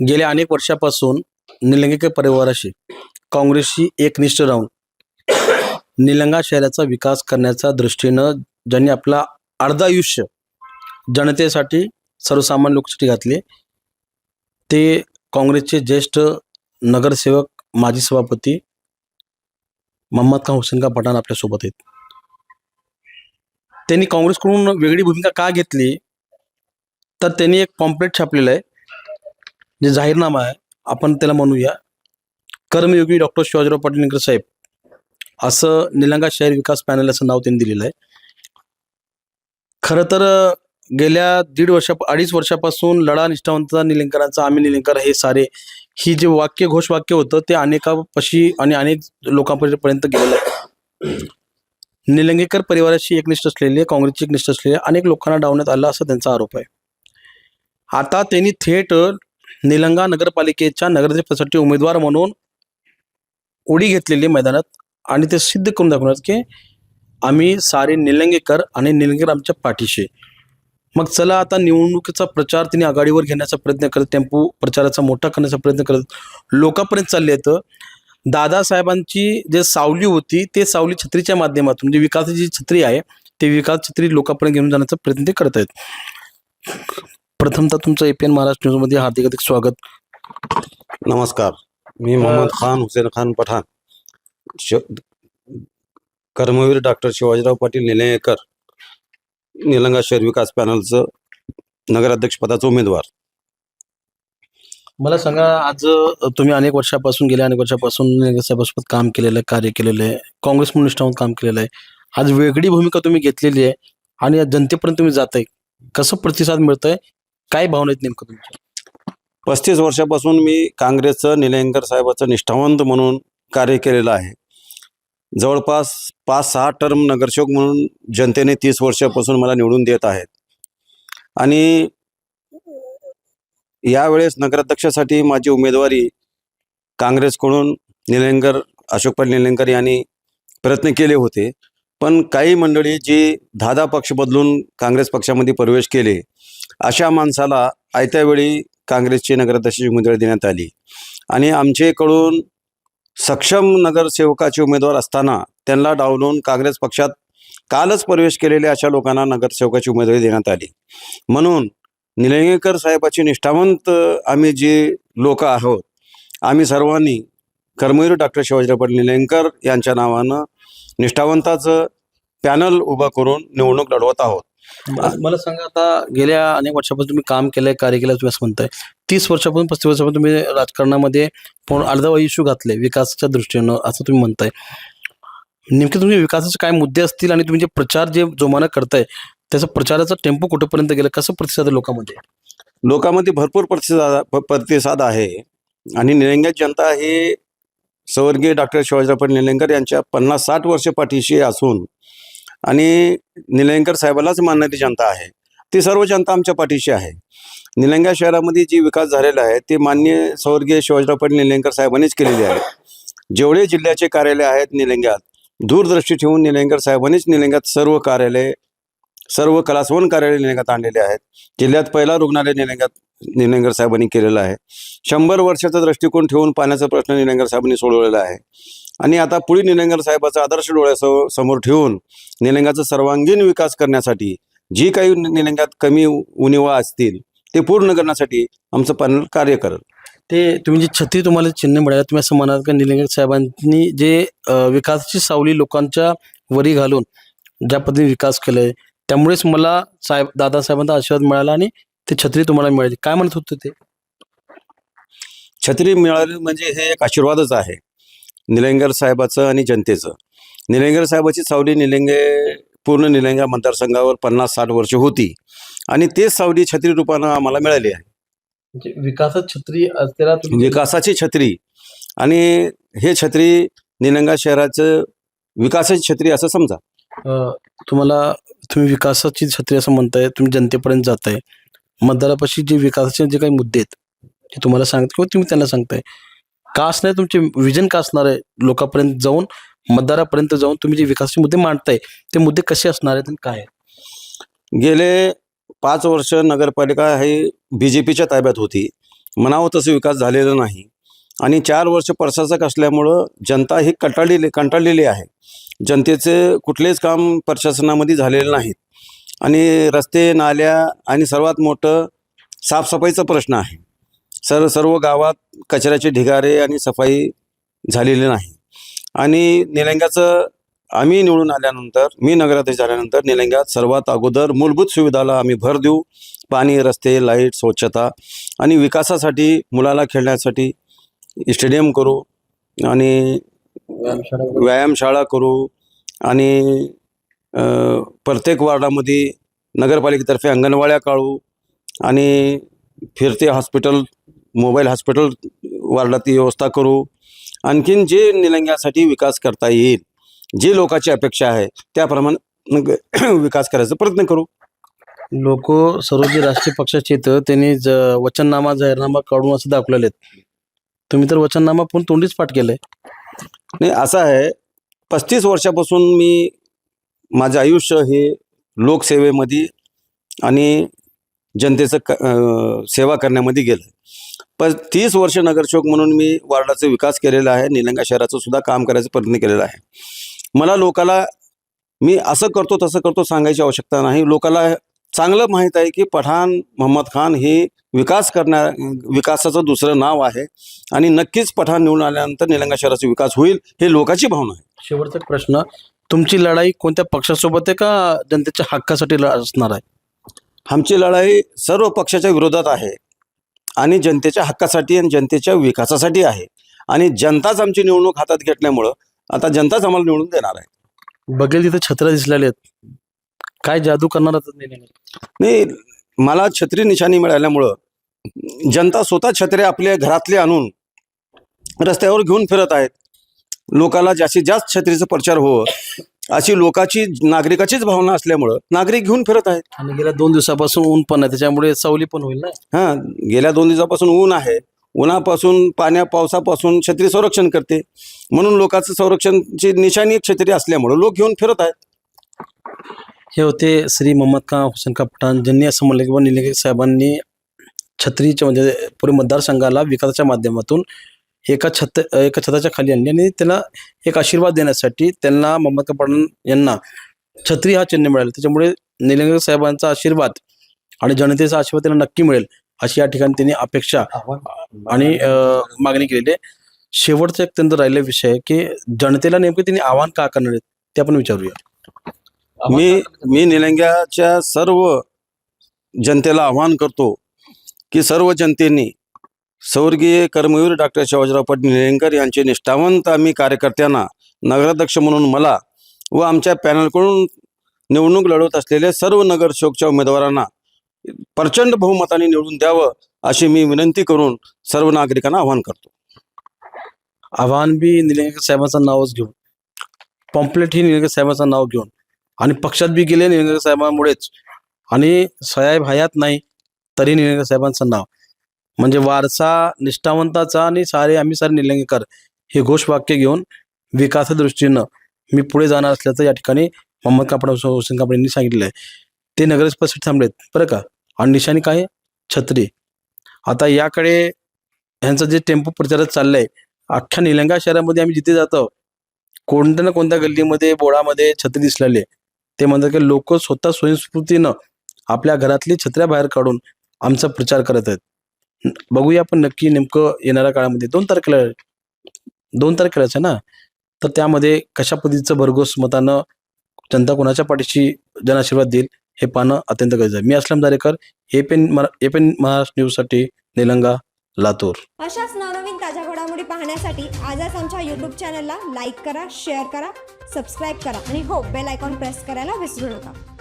गेल्या अनेक वर्षापासून निलंगेकर परिवाराशी काँग्रेसशी एकनिष्ठ राहून निलंगा शहराचा विकास करण्याच्या दृष्टीनं ज्यांनी आपला अर्ध आयुष्य जनतेसाठी सर्वसामान्य लोकसाठी घातले ते काँग्रेसचे ज्येष्ठ नगरसेवक माजी सभापती मोहम्मद खान हुसेन का पठाण आपल्यासोबत आहेत. त्यांनी काँग्रेसकडून वेगळी भूमिका का घेतली? तर त्यांनी एक पॉम्पलेट छापलेलं आहे. जे जाहीरनामा आहे आपण त्याला म्हणूया. कर्मयोगी डॉक्टर शिवाजीराव पाटील साहेब असं निलंगा शहर विकास पॅनल असं नाव त्यांनी दिलेलं आहे. खरं तर गेल्या दीड वर्षा अडीच वर्षापासून लढा निष्ठावंत निलंकरांचा आम्ही निलंकर हे सारे ही जे वाक्य घोषवाक्य होतं ते अनेकापाशी आणि अनेक लोकांपर्यंत गेलेलं आहे. निलंगेकर परिवाराशी एकनिष्ठ असलेले काँग्रेसची एकनिष्ठ असलेले अनेक लोकांना डावण्यात आलं असं त्यांचा आरोप आहे. आता त्यांनी थेट निलंगा नगरपालिकेच्या नगराध्यक्षपदासाठी उमेदवार म्हणून उडी घेतलेली मैदानात आणि ते सिद्ध करून दाखवणार की आम्ही सारे निलंगेकर आणि निलंगेकर आमच्या पाठीशी. मग चला आता निवडणुकीचा प्रचार तिने आघाडीवर घेण्याचा प्रयत्न करत टेम्पो प्रचाराचा मोठा करण्याचा प्रयत्न करत लोकांपर्यंत चालले आहेत दादासाहेबांची जे सावली होती ते सावली छत्रीच्या माध्यमातून म्हणजे विकासाची जी छत्री आहे ते विकास छत्री लोकांपर्यंत घेऊन जाण्याचा प्रयत्न ते करत आहेत. प्रथमतः तुमचं एपीएन महाराष्ट्र न्यूजमध्ये हार्दिक हार्दिक स्वागत. नमस्कार. मी मोहम्मद खान हुसेन खान पठाण. कर्मवीर डॉक्टर शिवाजीराव पाटील निलंगेकर. निलंगा शहर विकास पॅनलचं नगराध्यक्षपदाचा उमेदवार. मला सांगा आज तुम्ही अनेक वर्षापासून गेल्या अनेक वर्षापासून नगरसेवकपद काम केलेलं आहे कार्य केलेलं आहे. काँग्रेस म्हणून निष्ठावून काम केलेलं आहे. आज वेगळी भूमिका तुम्ही घेतलेली आहे आणि जनतेपर्यंत तुम्ही जात आहे कसं प्रतिसाद मिळतंय? काय भावना आहेत नेमकं तुमच्या? पस्तीस वर्षापासून मी काँग्रेसचं निलंगेकर साहेबाचं निष्ठावंत म्हणून कार्य केलेलं आहे. जवळपास पाच सहा टर्म नगरसेवक म्हणून जनतेने तीस वर्षापासून मला निवडून देत आहेत. आणि यावेळेस नगराध्यक्षासाठी माझी उमेदवारी काँग्रेसकडून निलंगेकर अशोकपाल पाटील निलंगेकर यांनी प्रयत्न केले होते. पण काही मंडळी जी धादा पक्ष बदलून काँग्रेस पक्षामध्ये प्रवेश केले अशा माणसाला आयत्या वेळी काँग्रेसची नगराध्यक्षाची उमेदवारी देण्यात आली. आणि आमचेकडून सक्षम नगरसेवकाचे उमेदवार असताना त्यांना डावलून काँग्रेस पक्षात कालच प्रवेश केलेल्या अशा लोकांना नगरसेवकाची उमेदवारी देण्यात आली. म्हणून निलंगेकर साहेबाची निष्ठावंत आम्ही जे लोक आहोत आम्ही सर्वांनी कर्मवीर डॉक्टर शिवाजीराव पाटील निलंगेकर यांच्या नावानं निष्ठावंताचं पॅनल उभं करून निवडणूक लढवत आहोत. मला सांगा आता गेल्या अनेक वर्षापासून तुम्ही काम केलंय कार्य केलंय तुम्ही असं म्हणताय. तीस वर्षापासून पस्तीस वर्षापासून तुम्ही राजकारणामध्ये पूर्ण अर्धवा इश्यू घातले विकासाच्या दृष्टीनं असं तुम्ही म्हणताय. नेमके तुम्ही विकासाचे काय मुद्दे असतील आणि तुम्ही जे प्रचार जे जोमानं करताय त्याचा प्रचाराचा टेम्पो कुठेपर्यंत गेला? कसं प्रतिसाद लोकांमध्ये? लोकांमध्ये भरपूर प्रतिसाद प्रतिसाद आहे. आणि निलंग्यात जनता ही स्वर्गीय डॉक्टर शिवाजीराव पाटील निलंगेकर यांच्या पन्नास साठ वर्ष पाठीशी असून आणि निलंगेकर साहेबालाच मानणारी जनता आहे. ती सर्व जनता आमच्या पाठीशी आहे. निलंगा शहरामध्ये जी विकास झालेला आहे ते मान्य स्वर्गीय शिवाजीराव पाटील निलंगेकर साहेबांनीच केलेले आहे. जेवढे जिल्ह्याचे कार्यालय आहेत निलंग्यात दूरदृष्टी ठेवून निलंगेकर साहेबांनीच निलंग्यात सर्व कार्यालय सर्व कलासवन कार्यालय निलंग्यात आणलेले आहेत. जिल्ह्यात पहिला रुग्णालय निलंग्यात निलंगेकर साहेबांनी केलेला आहे. शंभर वर्षाचा दृष्टिकोन ठेवून पाण्याचा प्रश्न निलंगेकर साहेबांनी सोडवलेला आहे. आणि आता पुढे निलंगेकर साहेबाचा आदर्श डोळ्यासमोर समोर ठेवून निलंग्याचा सर्वांगीण विकास करण्यासाठी जी काही निलंग्यात कमी उणिवा असतील ते पूर्ण करण्यासाठी आमचं पॅनल कार्य करत ते तुम्ही जी छत्री तुम्हाला चिन्ह मिळालं तुम्ही असं म्हणाल का निलंगेकर साहेबांनी जे विकासाची सावली लोकांच्या वरी घालून ज्या पद्धतीने विकास केलाय त्यामुळेच मला साहेब दादासाहेबांचा आशीर्वाद मिळाला आणि ते छत्री तुम्हाला मिळाली. काय म्हणत होते ते? छत्री मिळाली म्हणजे हे एक आशीर्वादच आहे. निलंगेकर साहेबाचं आणि जनतेचं. निलंगेकर साहेबाची सावली निलंगे पूर्ण निलंगा मतदारसंघावर पन्नास साठ वर्ष होती. आणि तेच सावली छत्री रूपानं आम्हाला मिळाली आहे. म्हणजे विकासात छत्री विकासाची छत्री. आणि हे छत्री निलंगा शहराचं विकासाची छत्री असं समजा. तुम्हाला तुम्ही विकासाची छत्री असं म्हणताय तुम्ही जनतेपर्यंत जाताय. मतदारापाशी जे विकासाचे जे काही मुद्दे आहेत ते तुम्हाला सांगते किंवा तुम्ही त्यांना सांगताय? का असणार तुमचे विजन का असणार आहे? लोकांपर्यंत जाऊन मतदारापर्यंत जाऊन तुम्ही जे विकासाचे मुद्दे मांडताय ते मुद्दे कसे असणार आहेत आणि काय गेले पाच वर्ष नगरपालिका ही बी जे पीच्या ताब्यात होती. म्हणावं तसं विकास झालेला नाही. आणि चार वर्ष प्रशासक असल्यामुळं जनता ही कंटाळलेली कंटाळलेली आहे. जनतेचे कुठलेच काम प्रशासनामध्ये झालेले नाहीत. आणि रस्ते नाल्या आणि सर्वात मोठं साफसफाईचा प्रश्न आहे. सर सर्व गावात कचऱ्याचे ढिगारे आणि सफाई झालेली नाही. आणि निलंग्याचं आम्ही निवडून आल्यानंतर मी नगराध्यक्ष झाल्यानंतर निलंग्यात सर्वात अगोदर मूलभूत सुविधाला आम्ही भर देऊ. पाणी रस्ते लाइट स्वच्छता आणि विकासासाठी मुलाला खेळण्यासाठी स्टेडियम करू आणि व्यायामशाळा करू आणि प्रत्येक वार्डामध्ये नगरपालिकेतर्फे अंगणवाड्या काढू आणि फिरते हॉस्पिटल मोबाईल हॉस्पिटल वार्डात व्यवस्था करू. आणखीन जे निलंग्यासाठी विकास करता येईल जी लोकांची अपेक्षा आहे त्याप्रमाणे विकास करायचा प्रयत्न करू. लोक सर्व जे राष्ट्रीय पक्षाचे आहेत त्यांनी ज वचननामा जाहीरनामा काढून असं दाखवलेले आहेत. तुम्ही तर वचननामा पण तोंडीच पाठ केलंय. नाही असं आहे पस्तीस वर्षापासून मी माझं आयुष्य हे लोकसेवेमध्ये आणि जनतेचं सेवा करण्यामध्ये गेलं पण तीस वर्ष नगरसेवक म्हणून मी वार्डाचा विकास केलेला आहे निलंगा शहराचं सुद्धा काम करायचा प्रयत्न केलेला आहे. मला लोकाला मी असं करतो तसं करतो सांगायची आवश्यकता नाही. लोकाला चांगलं माहीत आहे की पठाण मोहम्मद खान हे विकास करण्या विकासाचं दुसरं नाव आहे आणि नक्कीच पठाण निवडून आल्यानंतर निलंगा शहराचा विकास होईल हे लोकांची भावना आहे. शेवटचा प्रश्न तुमची लढाई कोणत्या पक्षासोबत आहे का जनतेच्या हक्कासाठी असणार आहे? आमची लढाई सर्व पक्षाच्या विरोधात आहे. आणि जनतेच्या हक्कासाठी आणि जनतेच्या विकासासाठी आहे. आणि जनताच आमची निवडणूक हातात घेतल्यामुळं आता जनताच आम्हाला निवडून देणार आहे. बघेल तिथे छत्र दिसलेले आहेत. काय जादू करणार? नाही मला छत्री निशाणी मिळाल्यामुळं जनता स्वतः छत्रे आपल्या घरातले आणून रस्त्यावर घेऊन फिरत आहेत. लोकाला जास्तीत जास्त छत्रीचा प्रचार हो अशी लोकाची नागरिकाचीच भावना असल्यामुळं नागरिक घेऊन फिरत आहेत. आणि गेल्या दोन दिवसापासून ऊन पण आहे त्याच्यामुळे सावली पण होईल ना? हां गेल्या दोन दिवसापासून ऊन आहे. उन्हापासून पाण्या पावसापासून छत्री संरक्षण करते. म्हणून लोकांचं संरक्षणची निशाणी एक छत्री असल्यामुळं लोक घेऊन फिरत आहेत. हे होते श्री मोहम्मद खान हुसेन का पठाण ज्यांनी असं म्हणलं की बा निलंगे साहेबांनी छत्रीच्या म्हणजे पूर्ण मतदारसंघाला विकासाच्या माध्यमातून एका छत एका छताच्या खाली आणली आणि त्याला एक आशीर्वाद देण्यासाठी त्यांना मोहम्मद खान पठाण यांना छत्री हा चिन्ह मिळाला. त्याच्यामुळे निलंगे साहेबांचा आशीर्वाद आणि जनतेचा आशीर्वाद त्यांना नक्की मिळेल अशी या ठिकाणी त्यांनी अपेक्षा आणि अं, मागणी केलेली आहे. शेवटचा एक त्यांचा राहिलेला विषय आहे की जनतेला नेमके त्यांनी आव्हान का करणार आहेत ते आपण विचारूया. मी मी निलंग्याच्या सर्व जनतेला आवाहन करतो की सर्व जनतेने स्वर्गीय कर्मवीर डॉक्टर शिवाजीराव पाटील यांचे निष्ठावंत आम्ही कार्यकर्त्यांना नगराध्यक्ष म्हणून मला व आमच्या पॅनलकडून निवडणूक लढवत असलेल्या सर्व नगरसेवकच्या उमेदवारांना प्रचंड बहुमताने निवडून द्यावं अशी मी विनंती करून सर्व नागरिकांना आवाहन करतो. आव्हान बी निलंगेकर साहेबांचं नावच घेऊन पॉम्पलेट ही निलंगेकर साहेबांचं नाव घेऊन आणि पक्षात बी गेले निलंगेकर साहेबांमुळेच आणि साहेब हयात नाही तरी निलंगेकर साहेबांचं नाव. म्हणजे वारसा निष्ठावंताचा आणि सारे आम्ही सारे निलंगेकर हे घोषवाक्य घेऊन विकासा दृष्टीनं मी पुढे जाणार असल्याचं या ठिकाणी मोहम्मद कापड हुसेन कापड यांनी सांगितलेलं आहे. ते नगरपरिषद थांबलेत. बरं का? आणि निशाणी काय? छत्री. आता याकडे ह्यांचं जे टेम्पो प्रचारात चाललंय अख्ख्या निलंगा शहरामध्ये आम्ही जिथे जातो कोणत्या ना कोणत्या गल्लीमध्ये बोळामध्ये छत्री दिसलेली आहे. ते म्हणतात की लोक स्वतः स्वयंस्फूर्तीनं आपल्या घरातली छत्र्या बाहेर काढून आमचा प्रचार करत आहेत. बघूया आपण नक्की नेमकं येणाऱ्या काळामध्ये. दोन तारखेला दोन तारखेलाच आहे ना? तर त्यामध्ये कशा पद्धतीचं भरघोस मतानं जनता कोणाच्या पाठीशी जनाशीर्वाद देईल हे पाहणं अत्यंत गरजेचं आहे. मी असलम दारेकर एपेन मरा एपेन महाराष्ट्र न्यूजसाठी निलंगा लातूर. अशाच नवनवीन ताज्या घडामोडी पाहण्यासाठी आजच आमच्या युट्यूब चॅनलला लाईक करा शेअर करा सबस्क्राईब करा आणि हो बेल आयकॉन प्रेस करायला विसरू नका.